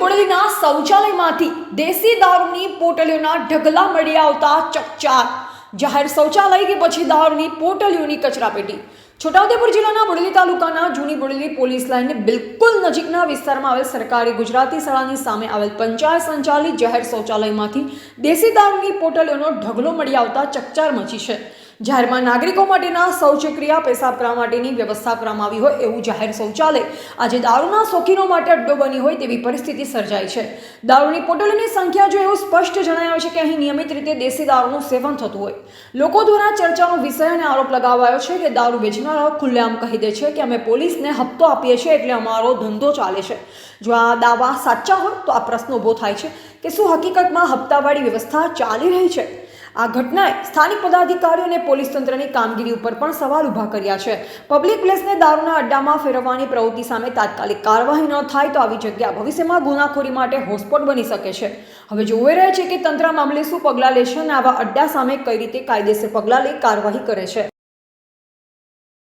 બોડેલીના શૌચાલયમાંથી દેશી દારૂની પોટલીઓના ઢગલા મળી આવતા ચકચાર. જાહેર શૌચાલય કે પછી દારૂની પોટલીઓની કચરાપેટી. છોટાઉદેપુર જિલ્લાના બોડેલી તાલુકાના જૂની બોડેલી પોલીસ લાઇનની બિલકુલ નજીકના વિસ્તારમાં આવેલ સરકારી ગુજરાતી શાળાની સામે આવેલ પંચાયત સંચાલિત જાહેર શૌચાલયમાંથી દેશી દારૂની પોટલીઓનો ઢગલો મળી આવતા ચકચાર મચી છે. જાહેરમાં નાગરિકો માટેના શૌચક્રિયા પેશાબ કરવા માટેની વ્યવસ્થા કરવામાં આવી હોય એવું જાહેર શૌચાલય આજે દારૂના શોખીનો માટે અડ્ડો બની હોય તેવી પરિસ્થિતિ સર્જાઈ છે. દારૂની પોટલીની સંખ્યા જો એવું સ્પષ્ટ જણાય છે કે અહીં નિયમિત રીતે દેશી દારૂનું સેવન થતું હોય. લોકો દ્વારા ચર્ચાનો વિષય અને આરોપ લગાવાયો છે કે દારૂ વેચનારાઓ ખુલ્લેઆમ કહી દે છે કે અમે પોલીસને હપ્તો આપીએ છીએ એટલે અમારો ધંધો ચાલે છે. જો આ દાવા સાચા હોય તો આ પ્રશ્ન ઊભો થાય છે કે શું હકીકતમાં હપ્તાવાળી વ્યવસ્થા ચાલી રહી છે? આ ઘટનાએ સ્થાનિક પદાધિકારીઓ અને પોલીસ તંત્રની કામગીરી ઉપર પણ સવાલ ઊભા કર્યા છે. પબ્લિક પ્લેસને દારૂના અડ્ડામાં ફેરવવાની પ્રવૃત્તિ સામે તાત્કાલિક કાર્યવાહી ન થાય તો આવી જગ્યા ભવિષ્યમાં ગુનાખોરી માટે હોટસ્પોટ બની શકે છે. હવે જોઈ રહ્યા છે કે તંત્ર મામલે શું પગલાં લેશે અને આવા અડ્ડા સામે કઈ રીતે કાયદેસર પગલાં લઈ કાર્યવાહી કરે છે.